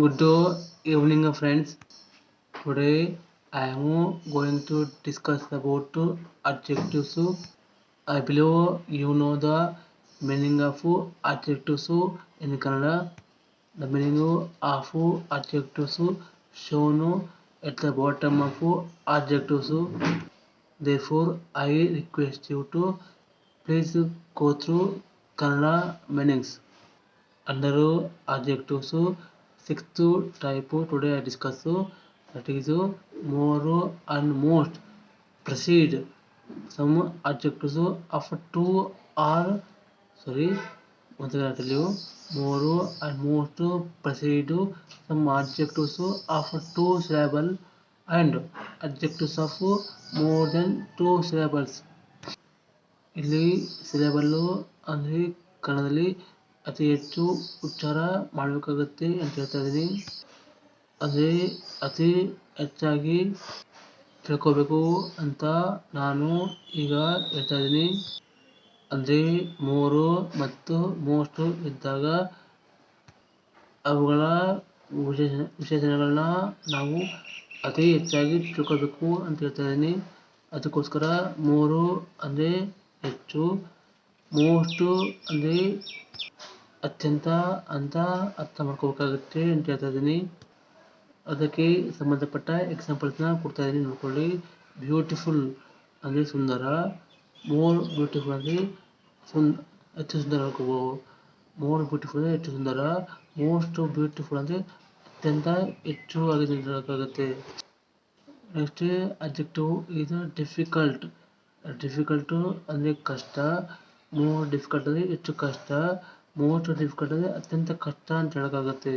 good evening friends today i am going to discuss about adjectives i believe you know the meaning of adjectives in kannada the meaning of adjectives shown at the bottom of adjectives therefore i request you to please go through kannada meanings under adjectives Sixth type today I discuss that is more and most precede some adjectives of two or sorry once again I more and most precede some adjectives of two syllables and adjectives of more than two syllables ಇಲ್ಲಿ ಸಿಲೆಬಲ್ಲು ಅಂದರೆ ಕನ್ನಡದಲ್ಲಿ ಅತಿ ಹೆಚ್ಚು ಉಚ್ಚಾರ ಮಾಡಬೇಕಾಗತ್ತೆ ಅಂತ ಹೇಳ್ತಾ ಇದ್ದೀನಿ ಅದೇ ಅತಿ ಹೆಚ್ಚಾಗಿ ತಿಳ್ಕೋಬೇಕು ಅಂತ ನಾನು ಈಗ ಹೇಳ್ತಾ ಇದ್ದೀನಿ ಅಂದರೆ ಮೂರು ಮತ್ತು ಮೋಸ್ಟು ಇದ್ದಾಗ ಅವುಗಳ ವಿಶೇಷ ವಿಶೇಷಣಗಳನ್ನ ನಾವು ಅತಿ ಹೆಚ್ಚಾಗಿ ತಿಳ್ಕೋಬೇಕು ಅಂತ ಹೇಳ್ತಾ ಇದ್ದೀನಿ ಅದಕ್ಕೋಸ್ಕರ ಮೂರು ಅಂದರೆ ಹೆಚ್ಚು ಮೋಸ್ಟು ಅಂದರೆ ಅತ್ಯಂತ ಅಂತ ಅರ್ಥ ಮಾಡ್ಕೋಬೇಕಾಗುತ್ತೆ ಅಂತ ಹೇಳ್ತಾ ಇದ್ದೀನಿ ಅದಕ್ಕೆ ಸಂಬಂಧಪಟ್ಟ ಎಕ್ಸಾಂಪಲ್ಸ್ನ ಕೊಡ್ತಾ ಇದ್ದೀನಿ ನೋಡ್ಕೊಳ್ಳಿ ಬ್ಯೂಟಿಫುಲ್ ಅಂದರೆ ಸುಂದರ ಮೋರ್ ಬ್ಯೂಟಿಫುಲ್ ಅಂದರೆ ಸುಂದ ಹೆಚ್ಚು ಸುಂದರ ಹಾಕೋಬೋದು ಮೋರ್ ಬ್ಯೂಟಿಫುಲ್ ಅಂದರೆ ಹೆಚ್ಚು ಸುಂದರ ಮೋಸ್ಟ್ ಬ್ಯೂಟಿಫುಲ್ ಅಂದರೆ ಅತ್ಯಂತ ಹೆಚ್ಚು ಆಗಿ ನೆಕ್ಸ್ಟ್ ಅಬ್ಜೆಕ್ಟಿವ್ ಇದು ಡಿಫಿಕಲ್ಟ್ ಡಿಫಿಕಲ್ಟು ಅಂದರೆ ಕಷ್ಟ ಮೋರ್ ಡಿಫಿಕಲ್ಟ್ ಅಂದರೆ ಹೆಚ್ಚು ಕಷ್ಟ ಮೂವತ್ತು ಡಿಫಿಕಲ್ಟ್ ಕಟ್ಟಿದ್ರೆ ಅತ್ಯಂತ ಕಷ್ಟ ಅಂತ ಹೇಳೋಕ್ಕಾಗತ್ತೆ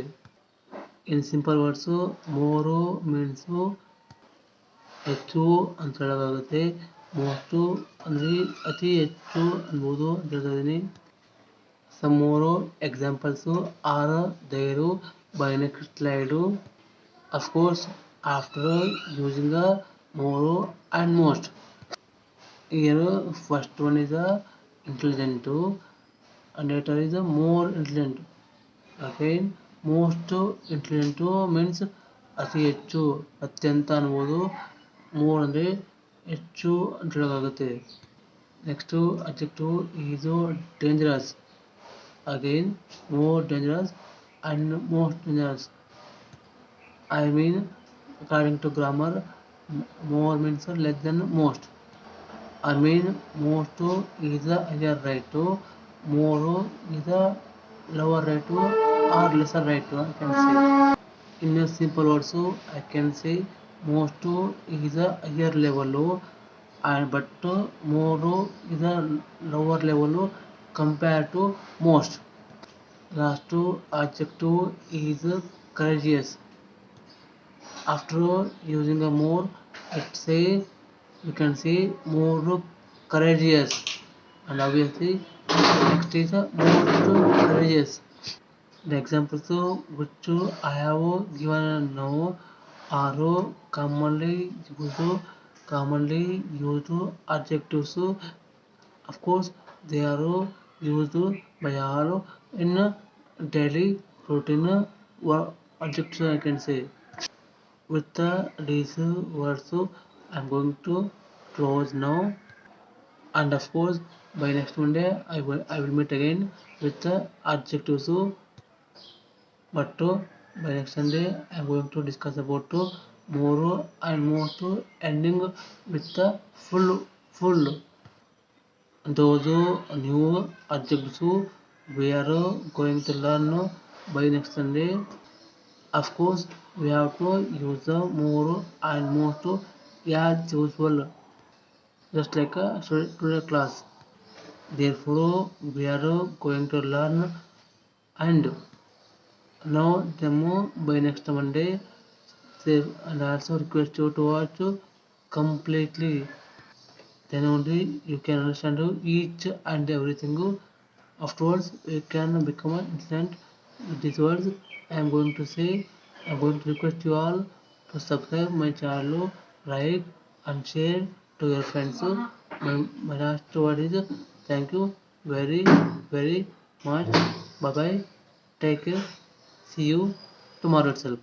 in simple words more means ಹೆಚ್ಚು ಅಂತ ಹೇಳೋಕ್ಕಾಗುತ್ತೆ ಮೋಸ್ಟು ಅಂದರೆ ಅತಿ ಹೆಚ್ಚು ಅನ್ಬೋದು ಅಂತ ಹೇಳ್ತಾ ಸಮ್ ಮೂರು examples are there by next of course after using a more and most ಏನು first one is a intelligent intelligent and later is a more intelligent again most intelligent means ಅತಿ ಹೆಚ್ಚು ಅತ್ಯಂತ ಅನ್ಬೋದು ಮೋರ್ ಅಂದರೆ ಹೆಚ್ಚು ಅಂತ ಹೇಳೋಕ್ಕಾಗುತ್ತೆ next objective is dangerous again more dangerous and most dangerous. I mean, according to grammar, more means less than most. I mean, most is a higher right, more is lower right to or lesser right to I can say in a simple also I can say most is a higher level and but more is a lower level compared to most last adjective is courageous after using a more it say you can say more courageous and obviously Next is a mode to raise. The examples which I have given now are commonly used commonly used adjectives. Of course, they are used by all in daily routine or adjectives I can say. With these words, I'm going to close now. And of course, by next Monday I will I will meet again with the adjective so, but to by next Sunday I'm going to discuss about to more and more to ending with the full full those new adjectives we are going to learn by next Sunday of course we have to use the more and more to as usual just like a uh, today class therefore we are going to learn and now demo by next monday save and also request you to watch completely then only you can understand each and everything afterwards you can become an instant these words i am going to say i am going to request you all to subscribe my channel like and share to your friends my, my last word is Thank you very much. Bye bye. Take care. See you tomorrow itself.